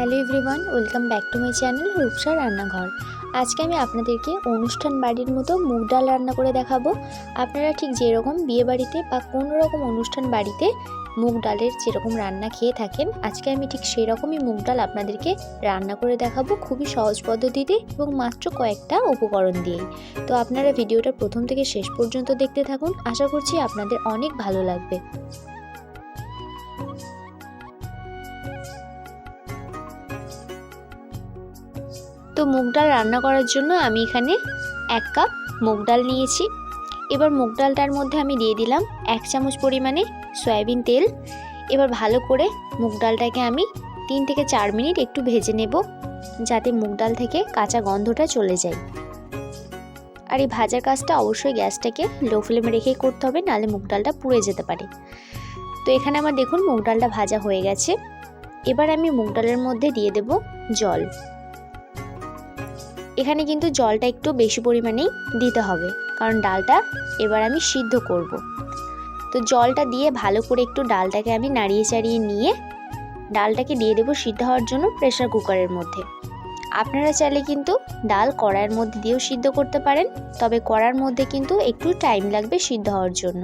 Hello everyone, welcome back to my channel Rupsa Rannaghar. আজকে আমি আপনাদেরকে অনুষ্ঠান বাড়ির মতো মুগ ডাল রান্না করে দেখাবো। আপনারা ঠিক যেরকম বিয়ে বাড়িতে বা কোনো রকম অনুষ্ঠান বাড়িতে মুগ ডালের যেরকম রান্না খেয়ে থাকেন, আজকে আমি ঠিক সেই রকমই মুগ ডাল আপনাদেরকে রান্না করে দেখাবো খুবই সহজ পদ্ধতিতে এবং মাত্র কয়েকটা উপকরণ দিয়েই। তো আপনারা ভিডিওটা প্রথম থেকে শেষ পর্যন্ত দেখতে থাকুন। আশা করছি আপনাদের অনেক ভালো লাগবে। তো মুগ ডাল রান্না করার জন্য আমি এখানে এক কাপ মুগ ডাল নিয়েছি। এবার মুগ ডালটার মধ্যে আমি দিয়ে দিলাম এক চামচ পরিমাণে সয়াবিন তেল। এবার ভালো করে মুগ ডালটাকে আমি তিন থেকে চার মিনিট একটু ভেজে নেব যাতে মুগ ডাল থেকে কাঁচা গন্ধটা চলে যায়। আর এই ভাজার কাজটা অবশ্যই গ্যাসটাকে লো ফ্লেমে রেখেই করতে হবে, নাহলে মুগ ডালটা পুড়ে যেতে পারে। তো এখানে আমার দেখুন মুগ ডালটা ভাজা হয়ে গেছে। এবার আমি মুগ ডালের মধ্যে দিয়ে দেব জল। এখানে কিন্তু জলটা একটু বেশি পরিমাণেই দিতে হবে। কারণ ডালটা এবার আমি সিদ্ধ করব। তো জলটা দিয়ে ভালো করে একটু ডালটাকে আমি নাড়িয়ে চাড়িয়ে নিয়ে ডালটাকে দিয়ে দেবো সিদ্ধ হওয়ার জন্য প্রেশার কুকারের মধ্যে। আপনারা চাইলে কিন্তু ডাল কড়াইয়ের মধ্যে দিয়েও সিদ্ধ করতে পারেন, তবে কড়ার মধ্যে কিন্তু একটু টাইম লাগবে সিদ্ধ হওয়ার জন্য।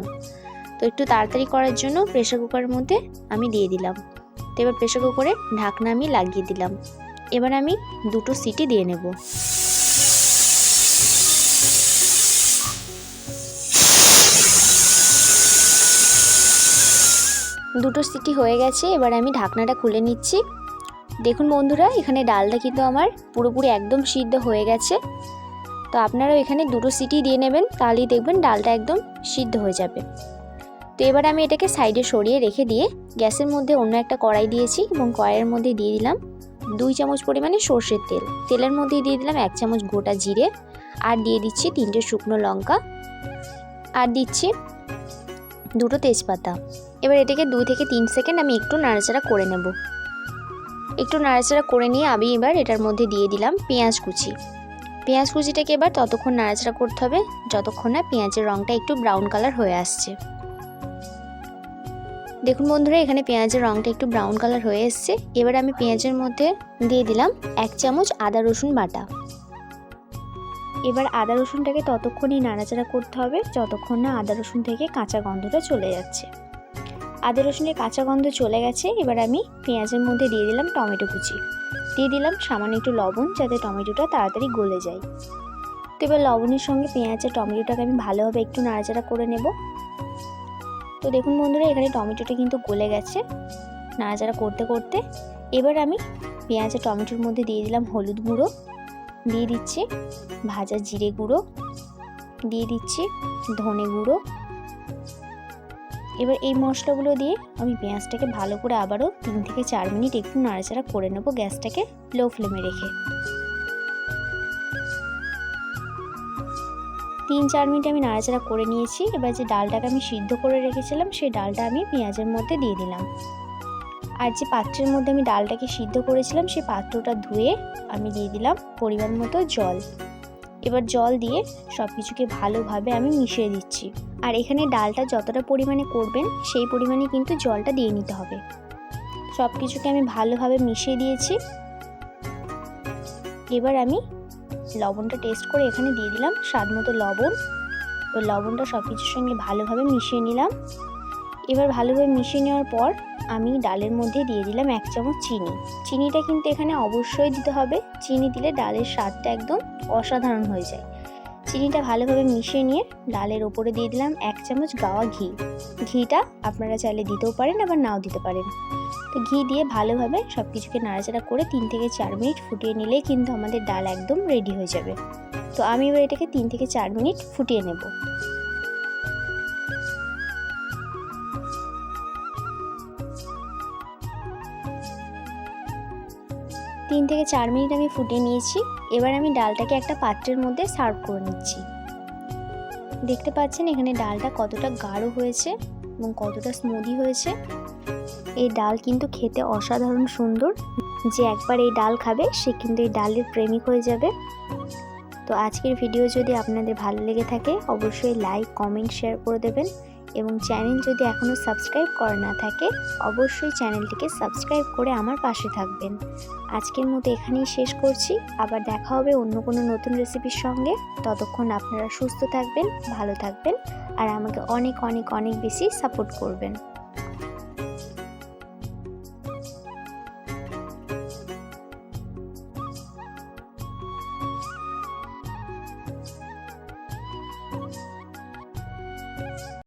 তো একটু তাড়াতাড়ি করার জন্য প্রেশার কুকারের মধ্যে আমি দিয়ে দিলাম। তো এবার প্রেশার কুকারে ঢাকনা আমি লাগিয়ে দিলাম। এবার আমি দুটো সিটি দিয়ে নেব। দুটো সিটি হয়ে গেছে, এবার আমি ঢাকনাটা খুলে নিচ্ছি। দেখুন বন্ধুরা, এখানে ডালটা কিন্তু আমার পুরোপুরি একদম সিদ্ধ হয়ে গেছে। তো আপনারাও এখানে দুটো সিটি দিয়ে নেবেন, তাহলেই দেখবেন ডালটা একদম সিদ্ধ হয়ে যাবে। তো এবার আমি এটাকে সাইডে সরিয়ে রেখে দিয়ে গ্যাসের মধ্যে অন্য একটা কড়াই দিয়েছি এবং কড়াইয়ের মধ্যে দিয়ে দিলাম দুই চামচ পরিমাণে সর্ষের তেল। তেলের মধ্যে দিয়ে দিলাম এক চামচ গোটা জিরে আর দিয়ে দিচ্ছি তিনটে শুকনো লঙ্কা। আর দিচ্ছি দুটো তেজপাতা। এবার এটাকে দুই থেকে তিন সেকেন্ড আমি একটু নাড়াচাড়া করে নেব। একটু নাড়াচাড়া করে নিয়ে আমি এবার এটার মধ্যে দিয়ে দিলাম পেঁয়াজ কুচি। পেঁয়াজ কুচিটাকে এবার ততক্ষণ নাড়াচাড়া করতে হবে, যতক্ষণ না পেঁয়াজের রঙটা একটু ব্রাউন কালার হয়ে আসছে। দেখুন বন্ধুরা, এখানে পেঁয়াজের রঙটা একটু ব্রাউন কালার হয়ে এসছে। এবার আমি পেঁয়াজের মধ্যে দিয়ে দিলাম এক চামচ আদা রসুন বাটা। এবার আদা রসুনটাকে ততক্ষণই নাড়াচাড়া করতে হবে, যতক্ষণ না আদা রসুন থেকে কাঁচা গন্ধটা চলে যাচ্ছে। আদা রসুনের কাঁচা গন্ধ চলে গেছে, এবার আমি পেঁয়াজের মধ্যে দিয়ে দিলাম টমেটো কুচি। দিয়ে দিলাম সামান্য একটু লবণ যাতে টমেটোটা তাড়াতাড়ি গলে যায়। তো এবার লবণের সঙ্গে পেঁয়াজ আর টমেটোটাকে আমি ভালোভাবে একটু নাড়াচাড়া করে নেব। তো দেখুন বন্ধুরা, এখানে টমেটোটা কিন্তু গলে গেছে। নাড়াচাড়া করতে করতে এবার আমি পেঁয়াজ আর টমেটোর মধ্যে দিয়ে দিলাম হলুদ গুঁড়ো। দিয়ে দিচ্ছি ভাজা জিরে গুঁড়ো। দিয়ে দিচ্ছি ধনে গুঁড়ো। এবার এই মশলাগুলো দিয়ে আমি পেঁয়াজটাকে ভালো করে আবারও তিন থেকে চার মিনিট একটু নাড়াচাড়া করে নেব গ্যাসটাকে লো ফ্লেমে রেখে। তিন চার মিনিট আমি নাড়াচাড়া করে নিয়েছি, এবার যে ডালটাকে আমি সিদ্ধ করে রেখেছিলাম সেই ডালটা আমি পেঁয়াজের মধ্যে দিয়ে দিলাম। আর যে পাত্রের মধ্যে আমি ডালটাকে সিদ্ধ করেছিলাম সেই পাত্রটা ধুয়ে আমি দিয়ে দিলাম পরিমাণ মতো জল। এবার জল দিয়ে সব কিছুকে ভালোভাবে আমি মিশিয়ে দিচ্ছি। আর এখানে ডালটা যতটা পরিমাণে করবেন, সেই পরিমাণে কিন্তু জলটা দিয়ে নিতে হবে। সব কিছুকে আমি ভালোভাবে মিশিয়ে দিয়েছি। এবার আমি লবণটা টেস্ট করে এখানে দিয়ে দিলাম স্বাদ মতো লবণ। তো লবণটা সব কিছুর সঙ্গে ভালোভাবে মিশিয়ে নিলাম। এবার ভালোভাবে মিশিয়ে নেওয়ার পর আমি ডালের মধ্যে দিয়ে দিলাম এক চামচ চিনি। চিনিটা কিন্তু এখানে অবশ্যই দিতে হবে। চিনি দিলে ডালের স্বাদটা একদম অসাধারণ হয়ে যায়। চিনিটা ভালোভাবে মিশিয়ে নিয়ে ডালের ওপরে দিয়ে দিলাম এক চামচ গাওয়া ঘি। ঘিটা আপনারা চাইলে দিতেও পারেন, আবার নাও দিতে পারেন। তো ঘি দিয়ে ভালোভাবে সব কিছুকে নাড়াচাড়া করে তিন থেকে চার মিনিট ফুটিয়ে নিলেই কিন্তু আমাদের ডাল একদম রেডি হয়ে যাবে। তো আমি এবার এটাকে তিন থেকে চার মিনিট ফুটিয়ে নেব। তিন থেকে চার মিনিট আমি ফুটিয়ে নিয়েছি। এবার আমি ডালটাকে একটা পাত্রের মধ্যে সার্ভ করে নিচ্ছি। দেখতে পাচ্ছেন এখানে ডালটা কতটা গাঢ় হয়েছে এবং কতটা স্মুদি হয়েছে। এই ডাল কিন্তু খেতে অসাধারণ সুন্দর। যে একবার এই ডাল খাবে, সে কিন্তু এই ডালের প্রেমিক হয়ে যাবে। তো আজকের ভিডিও যদি আপনাদের ভালো লেগে থাকে, অবশ্যই লাইক কমেন্ট শেয়ার করে দেবেন। এবং চ্যানেল যদি এখনও সাবস্ক্রাইব করা না থাকে, অবশ্যই চ্যানেলটিকে সাবস্ক্রাইব করে আমার পাশে থাকবেন। আজকের মতো এখানেই শেষ করছি। আবার দেখা হবে অন্য কোনো নতুন রেসিপির সঙ্গে। ততক্ষণ আপনারা সুস্থ থাকবেন, ভালো থাকবেন, আর আমাকে অনেক অনেক অনেক বেশি সাপোর্ট করবেন।